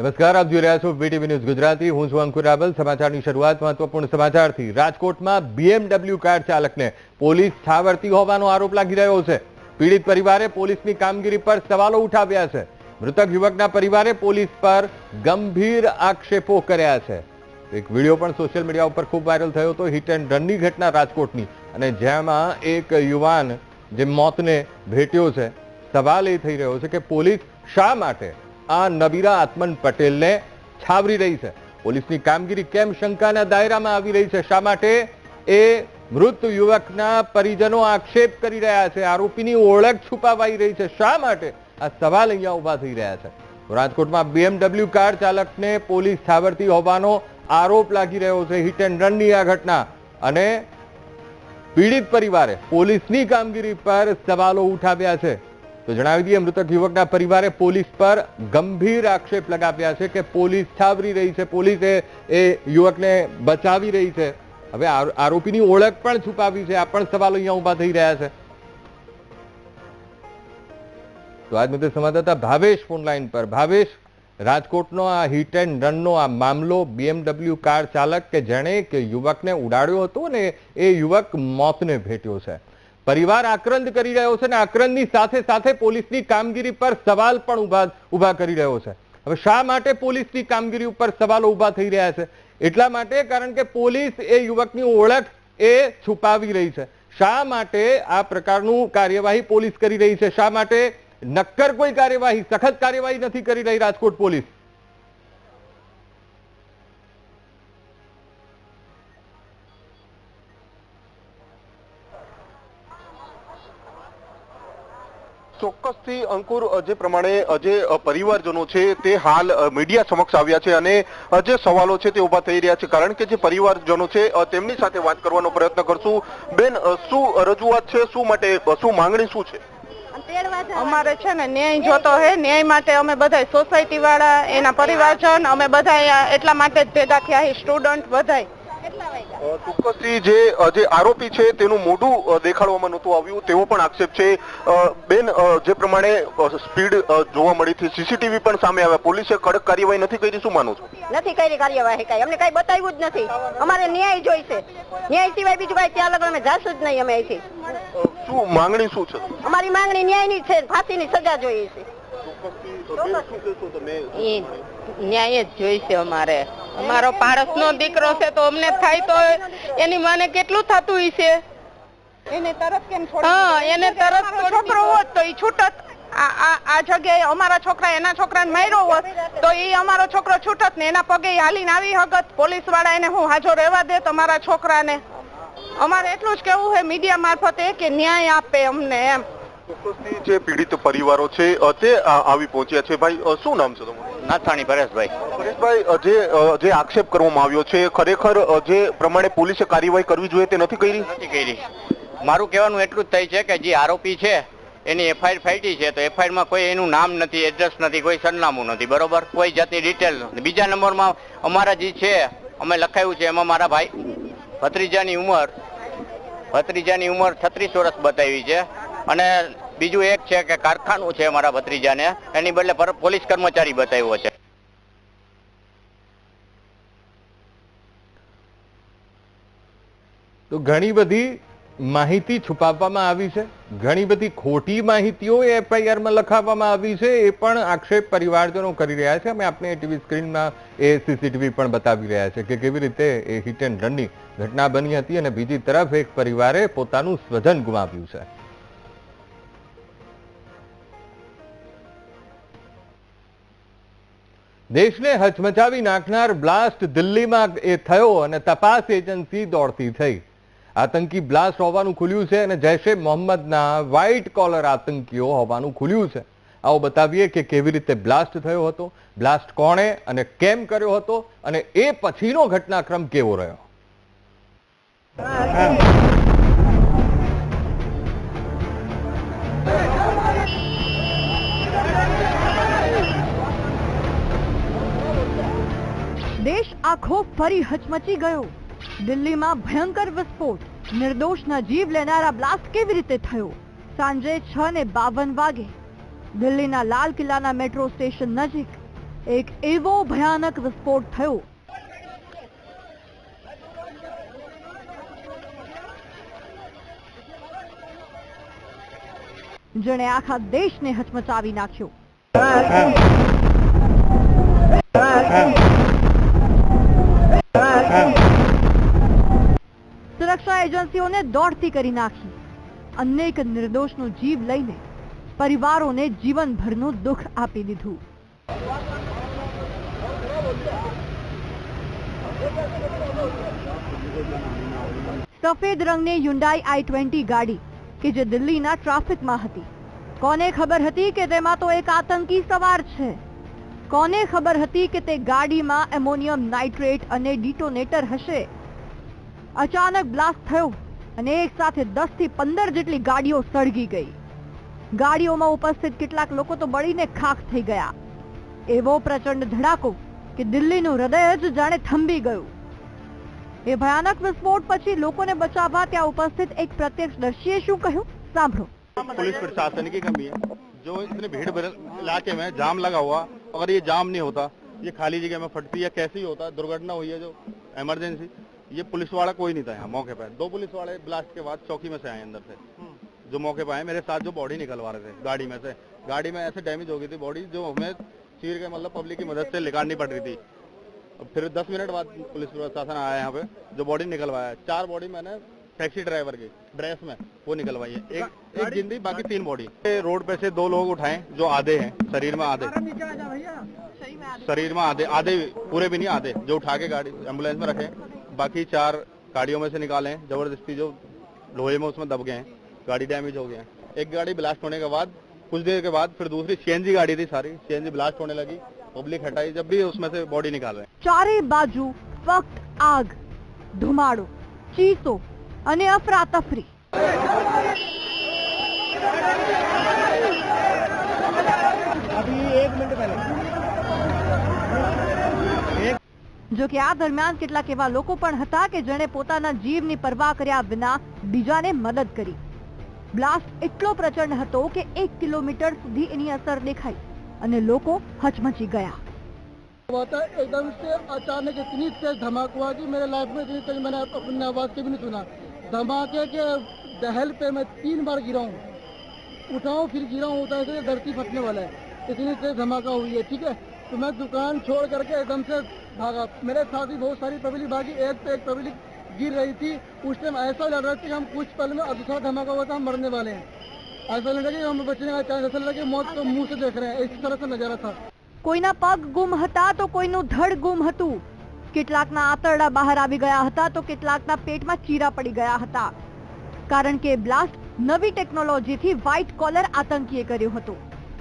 નમસ્કાર, આપ જોઈ રહ્યા છો વીટીવી ન્યૂઝ ગુજરાતી. હું છું અંકુર રાવલ. સમાચારની શરૂઆત મહત્વપૂર્ણ સમાચારથી. રાજકોટમાં બીએમડબલ્યુ કાર ચાલકને પોલીસ છાવરતી હોવાનો આરોપ લાગી રહ્યો છે. પીડિત પરિવારે પોલીસની કામગીરી પર સવાલો ઉઠાવ્યા છે. મૃતક યુવકના પરિવારે પોલીસ પર ગંભીર આક્ષેપો કર્યા છે. એક વીડિયો પણ સોશિયલ મીડિયા ઉપર ખૂબ વાયરલ થયો હતો. હિટ એન્ડ રનની ઘટના રાજકોટની અને જેમાં એક યુવાન જે મોતને ભેટ્યો છે. સવાલ એ થઈ રહ્યો છે કે પોલીસ શા માટે આ નબીરા આત્મન પટેલને છાવરી રહી છે. પોલીસની કામગીરી કેમ શંકાના દાયરામાં આવી રહી છે? શા માટે? એ મૃત યુવકના પરિજનો આક્ષેપ કરી રહ્યા છે. આરોપીની ઓળખ છુપાવાઈ રહી છે. શા માટે? આ સવાલ અહીંયા ઊભા થઈ રહ્યા છે. રાજકોટમાં બીએમડબલ્યુ કાર ચાલકને પોલીસ છાવરતી હોવાનો આરોપ લાગી રહ્યો છે. હિટ એન્ડ રનની આ ઘટના. અને પીડિત પરિવારે પોલીસની કામગીરી પર સવાલો ઉઠાવ્યા છે. તો જણાવી દઈએ, મૃતક યુવકના પરિવારે પોલીસ પર ગંભીર આક્ષેપ લગાવ્યા છે કે પોલીસ છાવરી રહી છે. પોલીસે એ યુવકને બચાવી રહી છે. હવે આરો- આરોપીની ઓળખ પણ છુપાવી છે. આ પણ સવાલો અહીંયા ઊભા થઈ રહ્યા છે. તો આજ મુદ્દે સંવાદદાતા ભાવેશ ફોન લાઈન પર. ભાવેશ, રાજકોટનો આ હિટ એન્ડ રનનો આ મામલો બીએમડબલ્યુ કાર ચાલક કે જેણે એક યુવકને ઉડાડ્યો હતો ને એ યુવક મોતને ભેટ્યો છે. પરિવાર આક્રંદ કરી રહ્યો છે અને આક્રંદની સાથે સાથે પોલીસની કામગીરી પર સવાલ પણ ઊભા કરી રહ્યો છે. હવે શા માટે પોલીસની કામગીરી ઉપર સવાલો ઊભા થઈ રહ્યા છે? એટલા માટે કારણ કે પોલીસ એ યુવકની ઓળખ એ છુપાવી રહી છે. શા માટે આ પ્રકારનું કાર્યવાહી પોલીસ કરી રહી છે? શા માટે નક્કર કોઈ કાર્યવાહી, સખત કાર્યવાહી નથી કરી રહી રાજકોટ પોલીસ? ચોક્કસથી અંકુર જે પ્રમાણે જે પરિવારજનો છે તે હાલ મીડિયા સમક્ષ આવ્યા છે અને જે સવાલો છે તે ઊભા થઈ રહ્યા છે. કારણ કે જે પરિવારજનો છે તેમની સાથે વાત કરવાનો પ્રયત્ન કરશું. બેન શું રજૂઆત છે? શું માટે શું માંગણી શું છે? અમારે છે ને ન્યાય જોતો હે ન્યાય માટે અમે બધા સોસાયટી વાળા એના પરિવારજન અમે બધા એટલા માટે જ ભેગા થયા સ્ટુડન્ટ બધાય. ચોક્કસથી જે અ, જે આરોપી છે તેનું મોઢું દેખાડવામાં નહોતું આવ્યું તેવો પણ આક્ષેપ છે. બેન જે પ્રમાણે સ્પીડ જોવા મળી હતી સીસીટીવી પણ સામે આવ્યા. પોલીસે કડક કાર્યવાહી નથી કરી શું માનો છો? નથી કરી કાર્યવાહી કઈ. અમને કઈ બતાવ્યું જ નથી. અમારે ન્યાય જોઈશે. ન્યાય સિવાય બીજું કઈ ત્યાં લગન અમે જાશું જ નહીં અમે અહીંથી. શું માંગણી શું છે? અમારી માંગણી ન્યાયની છે. ફાંસીની સજા જોઈએ છે. ન્યાય જ જોઈશે અમારે. અમારો પારસનો દીકરો છે તો અમને થાય તો એની માને કેટલું થતું હશે એને તરત કેમ હા એને તરત છોકરો હોત તો એ છૂટત. આ આ આ જગ્યાએ અમારા છોકરા એના છોકરાને માર્યો હોત તો એ અમારો છોકરો છૂટત ને એના પગે હાલીને આવી હગત. પોલીસવાળા એને હું હાજો રહેવા દે તમારા છોકરાને. અમારે એટલું જ કેવું છે મીડિયા મારફતે કે ન્યાય આપે અમને એમ. જે પીડિત પરિવારો છે તે આવી પહોંચ્યા છે. ભાઈ શું નામ છે તમારું? નાથાણી પરેશભાઈ પરેશભાઈ જે જે આક્ષેપ કરવામાં આવ્યો છે ખરેખર જે પ્રમાણે પોલીસે કાર્યવાહી કરવી જોઈએ તે નથી કરી? નથી કરી. મારું કહેવાનું એટલું જ થાય છે કે જે આરોપી છે એની એફઆઈઆર ફાઈટી છે તો એફઆઈઆરમાં કોઈ એનું નામ નથી એડ્રેસ નથી કોઈ સરનામું નથી બરોબર? કોઈ જાતની ડિટેલ નથી. બીજા નંબરમાં અમારા જે છે અમે લખાયું છે એમાં મારા ભાઈ ભત્રીજાની ઉંમર ભત્રીજાની ઉંમર છત્રીસ વર્ષ બતાવી છે. અને બીજું એક છે કે કારખાનું છે મારા ભત્રીજાને. એની બદલે પોલીસ કર્મચારી બતાવ્યો છે. તો ઘણી બધી માહિતી છુપાવવામાં આવી છે. ઘણી બધી ખોટી માહિતીઓ એફઆઈઆરમાં લખાવવામાં આવી છે. એ પણ આક્ષેપ પરિવારજનો કરી રહ્યા છે. અમે આપણે ટીવી સ્ક્રીનમાં એ સીસીટીવી પણ બતાવી રહ્યા છે કે કેવી રીતે એ હિટ એન્ડ રનની ઘટના બની હતી અને બીજી તરફ એક પરિવારે પોતાનું સ્વજન ગુમાવ્યું છે. દેશને હચમચાવી નાખનાર બ્લાસ્ટ દિલ્હીમાં એ થયો અને તપાસ એજન્સી દોડતી થઈ. આતંકી બ્લાસ્ટ હોવાનું ખુલ્યું છે અને જૈશે મોહમ્મદના વ્હાઇટ કોલર આતંકીઓ હોવાનું ખુલ્યું છે. આવો બતાવીએ કે કેવી રીતે બ્લાસ્ટ થયો હતો, બ્લાસ્ટ કોણે અને કેમ કર્યો હતો અને એ પછીનો ઘટનાક્રમ કેવો રહ્યો? આખો ફરી હચમચી ગયો. દિલ્હીમાં ભયંકર વિસ્ફોટ. નિર્દોષના જીવ લેનારા બ્લાસ્ટ કેવી રીતે થયો? સાંજે છ ને બાવન વાગે. દિલ્હીના લાલ કિલ્લાના મેટ્રો સ્ટેશન નજીક એક એવો ભયાનક વિસ્ફોટ થયો. જેણે આખા દેશને હચમચાવી નાખ્યો. સુરક્ષા એજન્સીઓને દોડતી કરી નાખી. અનેક નિર્દોષનો જીવ લઈને પરિવારોને જીવનભરનું દુઃખ આપી દીધું. સફેદ રંગની યુન્ડાઈ આઈ ટ્વેન્ટી ગાડી, કે જે દિલ્હીના ટ્રાફિકમાં હતી. કોને ખબર હતી કે તેમાં તો એક આતંકી સવાર છે? કોને ખબર હતી કે તે ગાડીમાં એમોનિયમ નાઇટ્રેટ અને ડિટોનેટર હશે અચાનક બ્લાસ્ટ થયો અને એક સાથે દસ થી પંદર જેટલી ગાડીઓ સળગી ગઈ ગાડીઓમાં ઉપસ્થિત કેટલાક લોકો તો બળીને ખાખ થઈ ગયા એવો પ્રચંડ ધડાકો કે દિલ્હીનું હૃદય જ જાણે થંભી ગયું એ ભયાનક વિસ્ફોટ પછી લોકોને બચાવવા ત્યાં ઉપસ્થિત એક પ્રત્યક્ષદર્શીએ શું કહ્યું સાંભળો पुलिस प्रशासन की कमी है जो इतने भीड़ भरे इलाके में जाम लगा हुआ अगर ये जाम नहीं होता, ये खाली जगह में फटती है, कैसे ही होता, दुर्घटना हुई है जो इमरजेंसी ये पुलिस वाला कोई नहीं था यहाँ, मौके पर। दो पुलिस वाले ब्लास्ट के बाद चौकी में से आए अंदर से। जो मौके पर आए, मेरे साथ जो बॉडी निकलवा रहे थे, गाड़ी में से। गाड़ी में ऐसे डैमेज हो गई थी बॉडी जो हमें चीर के मतलब पब्लिक की मदद से निकालनी पड़ रही थी। फिर दस मिनट बाद पुलिस प्रशासन आया यहाँ पे, जो बॉडी निकलवाया। चार बॉडी मैंने टैक्सी ड्राइवर के ड्रेस में वो निकलवाई है एक एक जिंदी बाकी तीन बॉडी। रोड पे से दो लोग उठाए जो आधे हैं शरीर में आधे। शरीर में आधे आधे पूरे भी नहीं आधे। जो उठा के गाड़ी एंबुलेंस में रखे बाकी चार गाड़ियों में से निकाले ज़बरदस्ती जो लोहे में उसमें दब गए हैं गाड़ी डैमेज हो गया एक गाड़ी ब्लास्ट होने के बाद कुछ देर के बाद फिर दूसरी सी गाड़ी थी सारी सी ब्लास्ट होने लगी पब्लिक हटाई जब भी उसमें से बॉडी निकाल रहे चारे बाजू वक्त आग धुमाड़ो चीसो અને અફરાતફરી જો કે આ દરમિયાન કેટલાક એવા લોકો પણ હતા કે જેણે પોતાના જીવની પરવા કર્યા વિના બીજાને મદદ કરી બ્લાસ્ટ એટલો પ્રચંડ હતો કે એક કિલોમીટર સુધી એની અસર દેખાઈ અને લોકો હચમચી ગયા हुआ था एकदम से अचानक इतनी तेज धमाका हुआ कि मेरे लाइफ में इतनी तेज मैंने अपनी आवाज से भी नहीं सुना धमाके के दहल पे मैं तीन बार गिरा हूँ। उठाऊ, फिर गिरा हूँ, उतर से धरती फटने वाला है। इतनी तेज धमाका हुई है, ठीक है? तो मैं दुकान छोड़ करके एकदम से भागा। मेरे साथ ही बहुत सारी पब्लिक भागी। एक पे एक पब्लिक गिर रही थी। उस टाइम ऐसा लग रहा था कि हम कुछ पल में दूसरा धमाका हुआ था, हम मरने वाले हैं। ऐसा लग रहा कि हम बचने का चांस ऐसा लग रहा कि मौत को मुँह से देख रहे हैं। इस तरह से नज़ारा था। कोई ना पग गुम हता तो कोई नु धड़ गुम हतु। કેટલાકના આંતરડા બહાર આવી ગયા હતા તો કેટલાકના પેટમાં ચીરા પડી ગયા હતા. કારણ કે બ્લાસ્ટ નવી ટેકનોલોજીથી વ્હાઇટ કોલર આતંકીએ કર્યું હતું.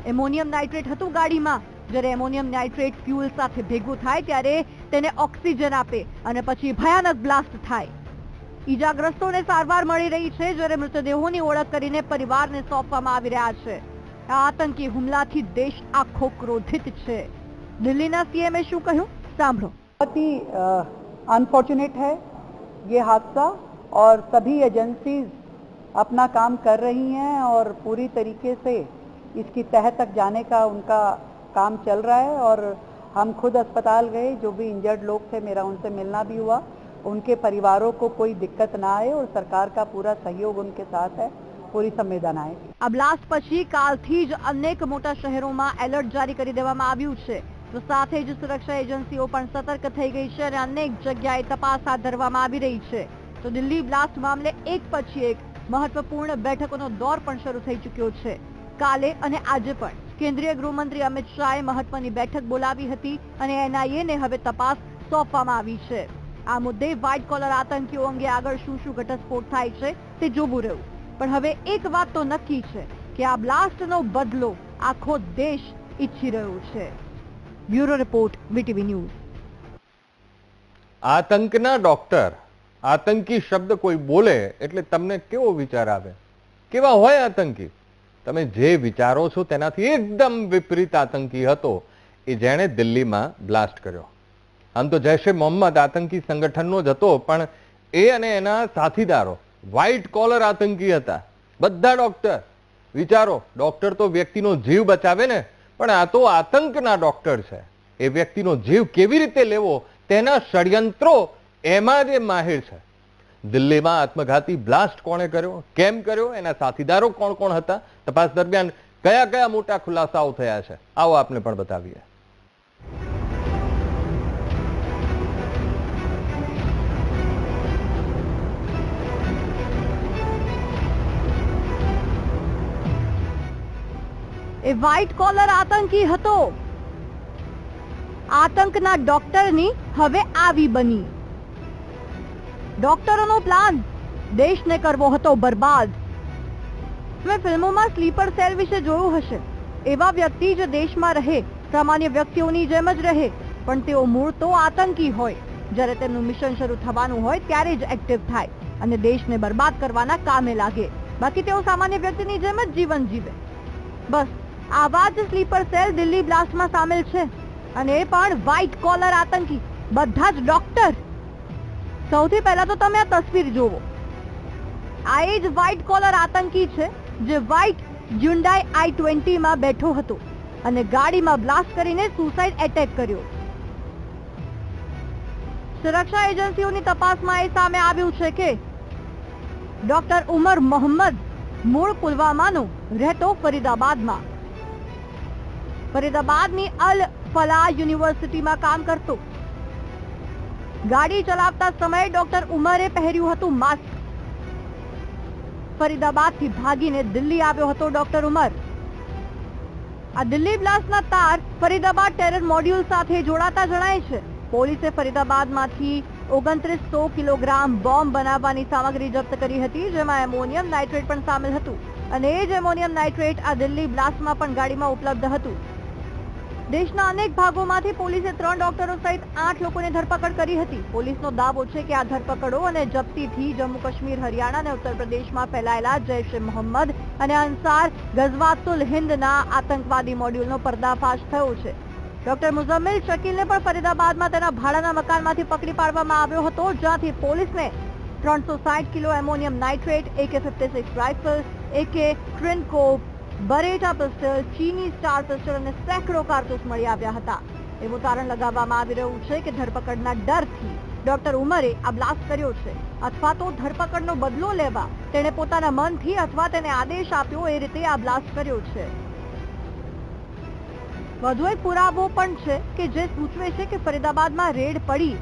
એમોનિયમ નાઇટ્રેટ હતું ગાડીમાં. જ્યારે એમોનિયમ નાઇટ્રેટ ફ્યુલ સાથે ભેગું થાય ત્યારે તેને ઓક્સિજન આપે અને પછી ભયાનક બ્લાસ્ટ થાય. ઈજાગ્રસ્તોને સારવાર મળી રહી છે જ્યારે મૃતદેહોની ઓળખ કરીને પરિવારને સોંપવામાં આવી રહ્યા છે. આ આતંકી હુમલાથી દેશ આખો ક્રોધિત છે. દિલ્હીના સીએમએ શું કહ્યું? સાંભળો. बहुत ही अनफॉर्चुनेट है ये हादसा और सभी एजेंसीज अपना काम कर रही हैं और पूरी तरीके से इसकी तह तक जाने का उनका काम चल रहा है और हम खुद अस्पताल गए जो भी इंजर्ड लोग थे मेरा उनसे मिलना भी हुआ उनके परिवारों को कोई दिक्कत ना आए और सरकार का पूरा सहयोग उनके साथ है પૂરી સંવેદના है આ બ્લાસ્ટ પછી કાલથી જ અનેક મોટા શહેરોમાં એલર્ટ જારી કરી દેવામાં આવ્યું છે સાથે જ સુરક્ષા એજન્સીઓ પણ સતર્ક થઈ ગઈ છે અને અનેક જગ્યાએ તપાસ હાથ ધરવામાં આવી રહી છે. તો દિલ્હી બ્લાસ્ટ મામલે એક પછી એક મહત્વપૂર્ણ બેઠકોનો દોર પણ શરૂ થઈ ચૂક્યો છે. કાલે અને આજે પણ કેન્દ્રીય ગૃહમંત્રી અમિત શાહે મહત્વની બેઠક બોલાવી હતી અને એનઆઈએને હવે તપાસ સોંપવામાં આવી છે. આ મુદ્દે વ્હાઇટ કોલર આતંકીઓ અંગે આગળ શું શું ઘટસ્ફોટ થાય છે તે જોવું રહ્યું. પણ હવે એક વાત તો નક્કી છે કે આ બ્લાસ્ટનો બદલો આખો દેશ ઈચ્છી રહ્યો છે. Bureau report, VTV news. આતંકના doctor, આતંકી શબ્દ કોઈ બોલે એટલે તમને કેવો વિચાર આવે? કેવા હોય આતંકી? તમે જે વિચારો છો તેનાથી એકદમ વિપરીત આતંકી હતો, એ જેણે દિલ્હીમાં બ્લાસ્ટ કર્યો. આમ તો જૈશ એ મોહમ્મદ આતંકી સંગઠનનો જ હતો, પણ એ અને એના સાથીદારો વ્હાઇટ કોલર આતંકી હતા. બધા ડોક્ટર, વિચારો, ડોક્ટર તો વ્યક્તિનો જીવ બચાવે ને પણ આ તો આતંકના ડોક્ટર છે. એ વ્યક્તિનો જીવ કેવી રીતે લેવો તેના ષડયંત્રો એમાં જે માહિર છે. દિલ્હીમાં આત્મઘાતી બ્લાસ્ટ કોણે કર્યો? કેમ કર્યો? એના સાથીદારો કોણ કોણ હતા? તપાસ દરમિયાન કયા કયા મોટા ખુલાસાઓ થયા છે? આવો આપને પણ બતાવીએ. એ વ્હાઇટ કોલર આતંકી હતો. આતંકના ડોક્ટરની હવે આવી બની. ડોક્ટરોનો પ્લાન દેશને કરવો હતો બરબાદ. તમે ફિલ્મોમાં સ્લીપર સેલ વિશે જોયું હશે. એવા વ્યક્તિ જે દેશમાં રહે, સામાન્ય વ્યક્તિઓની જેમ જ રહે, પણ તેઓ મૂળ તો આતંકી હોય. જ્યારે તેમનું મિશન શરૂ થવાનું હોય ત્યારે જ એક્ટિવ થાય અને દેશને બરબાદ કરવાના કામે લાગે. બાકી તેઓ સામાન્ય વ્યક્તિની જેમ જ જીવન જીવે. બસ આવા જ સ્લીપર સેલ દિલ્હી બ્લાસ્ટમાં સામેલ છે. અને એ પણ વ્હાઇટ કોલર આતંકી. બધા જ ડોક્ટર સૌથી પહેલા તો તમે આ તસવીર જોવો આ એ જ વ્હાઇટ કોલર આતંકી છે, જે વ્હાઇટ જ્યુન્ડાઈ આઈ ટ્વેન્ટીમાં બેઠો હતો અને ગાડીમાં બ્લાસ્ટ કરીને સુસાઇડ એટેક કર્યો. સુરક્ષા એજન્સીઓની તપાસમાં એ સામે આવ્યું છે કે ડોક્ટર ઉમર મોહમ્મદ મૂળ પુલવામાનો રહેતો ફરીદાબાદમાં. ફરીદાબાદની અલ ફલા યુનિવર્સિટીમાં કામ કરતો. ગાડી ચલાવતા સમયે ડોક્ટર ઉમરે પહેર્યું હતું માસ્ક. ફરીદાબાદથી ભાગીને દિલ્હી આવ્યો હતો ડોક્ટર ઉમર. આ દિલ્હી બ્લાસ્ટના તાર ફરીદાબાદ ટેરર મોડ્યુલ સાથે જોડાતા જણાય છે. પોલીસે ફરીદાબાદમાંથી ઓગણત્રીસો કિલોગ્રામ બોમ્બ બનાવવાની સામગ્રી જપ્ત કરી હતી, જેમાં એમોનિયમ નાઇટ્રેટ પણ સામેલ હતું. અને એ જ એમોનિયમ નાઇટ્રેટ આ દિલ્હી બ્લાસ્ટમાં પણ ગાડીમાં ઉપલબ્ધ હતું. દેશના અનેક ભાગોમાંથી પોલીસે ત્રણ ડોક્ટરો સહિત આઠ લોકોની ધરપકડ કરી હતી. પોલીસનો દાવો છે કે આ ધરપકડો અને જપ્તીથી જમ્મુ કાશ્મીર હરિયાણા અને ઉત્તર પ્રદેશમાં ફેલાયેલા જૈશ એ મોહમ્મદ અને અન્સાર ગઝવાતુલ હિન્દના આતંકવાદી મોડ્યુલનો પર્દાફાશ થયો છે. ડોક્ટર મુઝમ્મિલ શકીલને પણ ફરીદાબાદમાં તેના ભાડાના મકાનમાંથી પકડી પાડવામાં આવ્યો હતો, જ્યાંથી પોલીસને ત્રણસો kilo ammonium nitrate, AK fifty six rifle, AK ટ્રિનકોપ Beretta pistol ચીની સ્ટાર પિસ્ટલ અને સેંકડો કારતૂસ મળી આવ્યા હતા. એવું તારણ લગાવવામાં આવી રહ્યું છે કે ધરપકડના ડરથી ડોક્ટર ઉમરે આ બ્લાસ્ટ કર્યો છે. અથવા તો ધરપકડનો બદલો લેવા તેણે પોતાના મનથી અથવા તેને આદેશ આપ્યો એ રીતે આ બ્લાસ્ટ કર્યો છે. વધુ એક પુરાવો પણ છે કે જે સૂચવે છે કે ફરીદાબાદમાં રેડ પડી.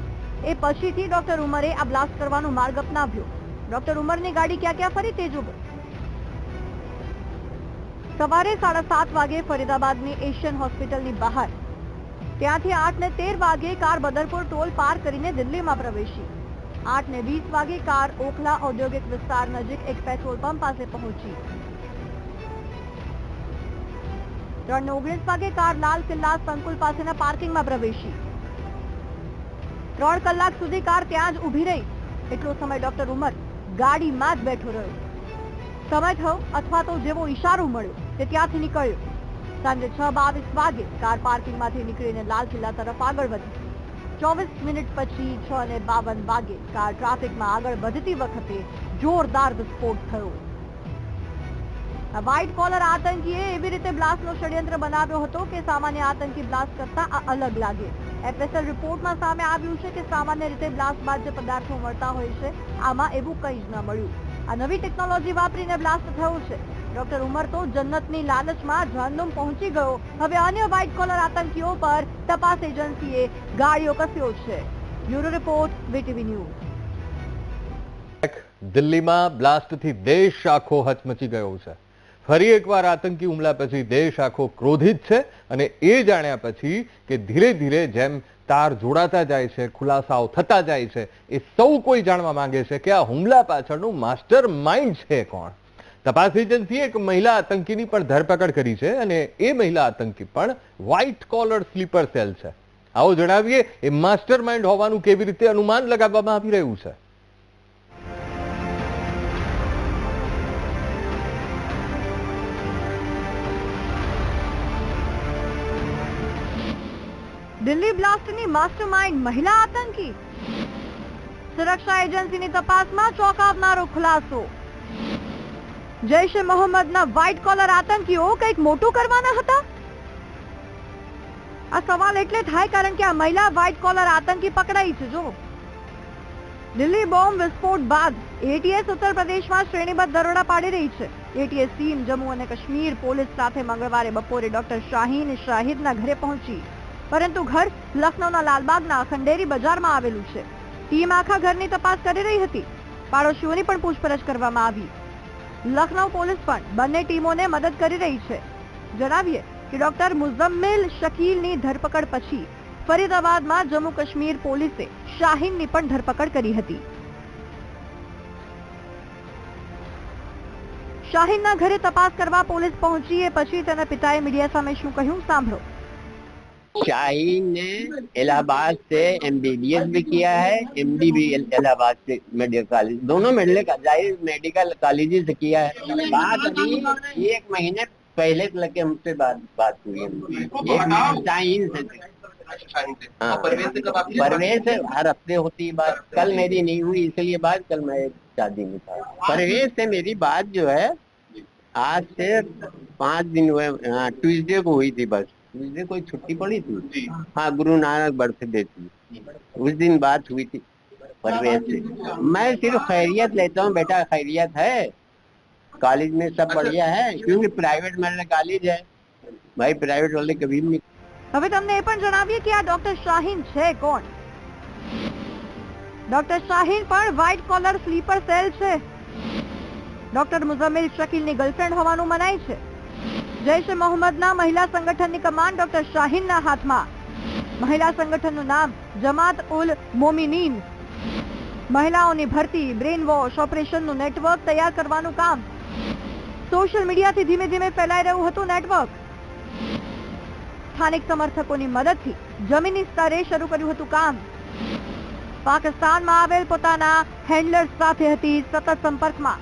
એ પછીથી ડોક્ટર ઉમરે આ બ્લાસ્ટ કરવાનો માર્ગ અપનાવ્યો. ડોક્ટર ઉમરની ગાડી ક્યાં ક્યાં ફરી તે જુઓ સવારે સાડા સાત વાગે ફરીદાબાદની એશિયન હોસ્પિટલની બહાર. ત્યાંથી આઠ ને તેર વાગે કાર બદરપુર ટોલ પાર કરીને દિલ્હીમાં પ્રવેશી. આઠ ને વીસ વાગે કાર ઓખલા ઔદ્યોગિક વિસ્તાર નજીક એક પેટ્રોલ પંપ પાસે પહોંચી. ત્રણ ને ઓગણીસ વાગે કાર લાલ કિલ્લા સંકુલ પાસેના પાર્કિંગમાં પ્રવેશી. ત્રણ કલાક સુધી કાર ત્યાં જ ઊભી રહી. એટલો સમય ડોક્ટર ઉમર ગાડીમાં જ બેઠો રહ્યો. સમય થયો અથવા તો જેવો ઈશારો મળ્યો. તે ત્યાંથી નીકળ્યો. સાંજે છ બાવીસ વાગે કાર પાર્કિંગમાંથી નીકળીને લાલ કિલ્લા તરફ આગળ વધી. ચોવીસ મિનિટ પછી છ અને બાવન વાગે કાર ટ્રાફિકમાં આગળ વધતી વખતે જોરદાર વિસ્ફોટ થયો. વ્હાઇટ કોલર આતંકીએ એવી રીતે બ્લાસ્ટનો ષડયંત્ર બનાવ્યો હતો કે સામાન્ય આતંકી બ્લાસ્ટ કરતા આ અલગ લાગે. એફએસએલ રિપોર્ટમાં સામે આવ્યું છે કે સામાન્ય રીતે બ્લાસ્ટ બાદ જે પદાર્થો મળતા હોય છે, આમાં એવું કંઈ જ ન મળ્યું. આ નવી ટેકનોલોજી વાપરીને બ્લાસ્ટ થયો છે. ડોક્ટર ઉમર તો જન્નતની લાલચમાં જહન્નુમ પહોંચી ગયો. હવે અન્ય વ્હાઇટ કોલર આતંકીઓ પર તપાસ એજન્સીએ ગાળીઓ કસ્યો છે. Bureau report, VTV news. દિલ્હીમાં બ્લાસ્ટથી દેશ આખો હચમચી ગયો છે. ફરી એકવાર આતંકી હુમલા પછી દેશ આખો ક્રોધિત છે અને એ જાણ્યા પછી કે ધીરે ધીરે જેમ તાર જોડાતા જાય છે, ખુલાસાઓ થતા જાય છે, એ સૌ કોઈ જાણવા માંગે છે કે આ હુમલા પાછળનું માસ્ટર માઇન્ડ છે કોણ? તપાસ એજન્સીએ એક મહિલા આતંકીની પણ ધરપકડ કરી છે અને એ મહિલા આતંકી પણ વ્હાઇટ કોલર સ્લીપર સેલ છે. આવો જણાવીએ, એ માસ્ટર માઇન્ડ હોવાનું કેવી રીતે અનુમાન લગાવવામાં આવી રહ્યું છે? દિલ્હી બ્લાસ્ટની માસ્ટરમાઇન્ડ મહિલા આતંકી. સુરક્ષા એજન્સીની તપાસમાં ચોંકાવનારો ખુલાસો. જૈશ એ મોહમ્મદના વ્હાઇટ કોલર આતંકીઓ કંઈક મોટું કરવાના હતા? આ સવાલ એટલે થાય કારણ કે આ મહિલા વ્હાઇટ કોલર આતંકી પકડાઈ છે જો દિલ્હી બોમ્બ વિસ્ફોટ બાદ એટીએસ ઉત્તર પ્રદેશમાં શ્રેણીબદ્ધ દરોડા પાડી રહી છે. એટીએસ ટીમ જમ્મુ અને કાશ્મીર પોલીસ સાથે મંગળવારે બપોરે ડોક્ટર શાહીન શાહિદના ઘરે પહોંચી. પરંતુ ઘર લખનૌના લાલબાગના ખંડેરી બજારમાં આવેલું છે. ટીમ આખા ઘરની તપાસ કરી રહી હતી. પાડોશીઓની પણ પૂછપરછ કરવામાં આવી. લખનૌ પોલીસ પણ બંને ટીમોને મદદ કરી રહી છે. જણાવીએ કે ડોક્ટર મુઝમ્મિલ શકીલની ધરપકડ પછી ફરીદાબાદમાં જમ્મુ કાશ્મીર પોલીસે શાહીનની પણ ધરપકડ કરી હતી. શાહીનના ઘરે તપાસ કરવા પોલીસ પહોંચી એ પછી તેના પિતાએ મીડિયા સામે શું કહ્યું? સાંભળો. शाहीन ने इलाहाबाद से एमबीबीएस भी किया है एमडी भी इलाहाबाद से मेडिकल कॉलेज दोनों मेडिकल ज़ाहिर मेडिकल कॉलेज से किया है। बात अभी एक महीने पहले लगे हमसे बात बात हुई है। शाहीन से हाँ, परवेज से हर हफ़्ते होती है बात। कल मेरी नहीं हुई इसलिए बात कल मैं शादी में था। परवेज से मेरी बात जो है आज से पाँच दिन हुए हाँ ट्यूसडे को हुई थी बस। ट्यूसडे कोई छुट्टी पड़ी थी हाँ गुरु नानक बर्थडे थी उस दिन बात हुई थी परवेज से मैं सिर्फ खैरियत लेता हूँ बेटा खैरियत है कॉलेज में सब बढ़िया है क्योंकि प्राइवेट मेरा कॉलेज है भाई प्राइवेट वाले कभी भी नहीं હવે તમને એ પણ જણાવીએ કે આ ડોક્ટર શાહીન છે કોણ ડોક્ટર શાહીન પણ વ્હાઇટ કોલર સ્લીપર સેલ છે ડોક્ટર મુઝમ્મિલ શકીલની ગર્લફ્રેન્ડ હોવાનું મનાય છે જૈશ મોહમ્મદના મહિલા સંગઠનની કમાન્ડ ડોક્ટર શાહીનના હાથમાં. મહિલા સંગઠનનું નામ જમાત ઉલ મોમિનીન. મહિલાઓની ભરતી બ્રેન વોશ ઓપરેશનનું નેટવર્ક તૈયાર કરવાનું કામ. સોશિયલ મીડિયાથી ધીમે ધીમે ફેલાઈ રહ્યું હતું નેટવર્ક. સ્થાનિક સમર્થકોની મદદથી જમીની સ્તરે શરૂ કર્યું હતું કામ. પાકિસ્તાનમાં આવેલ પોતાના હેન્ડલર્સ સાથે હતી સતત સંપર્કમાં.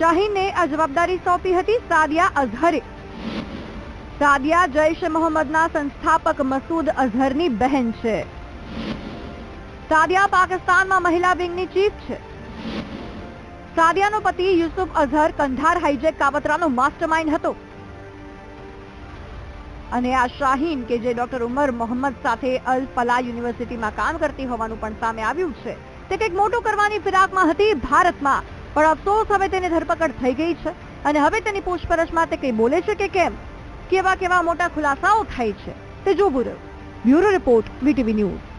શાહીને આ જવાબદારી સોંપી હતી સાદિયા અઝહરે. સાદિયા જૈશ મોહમ્મદના સંસ્થાપક મસૂદ અઝહરની બહેન છે. સાદિયા પાકિસ્તાનમાં મહિલા વિંગની ચીફ છે. સાદિયાનો પતિ યુસુફ અઝહર કંધાર હાઈજેક કાવતરાનો માસ્ટરમાઇન્ડ હતો. અને આ શાહીન કે જે ડોક્ટર ઉમર મોહમ્મદ સાથે અલ ફલા યુનિવર્સિટીમાં કામ કરતી હોવાનું પણ સામે આવ્યું છે, તે કંઈક મોટું કરવાની ફિરાકમાં હતી ભારતમાં. પણ અફસોસ હવે તેની ધરપકડ થઈ ગઈ છે અને હવે તેની પૂછપરછમાં તે કંઈ બોલે છે કે કેમ? કેવા કેવા મોટા ખુલાસાઓ થાય છે તે જોવું રહ્યું. Bureau report VTV news.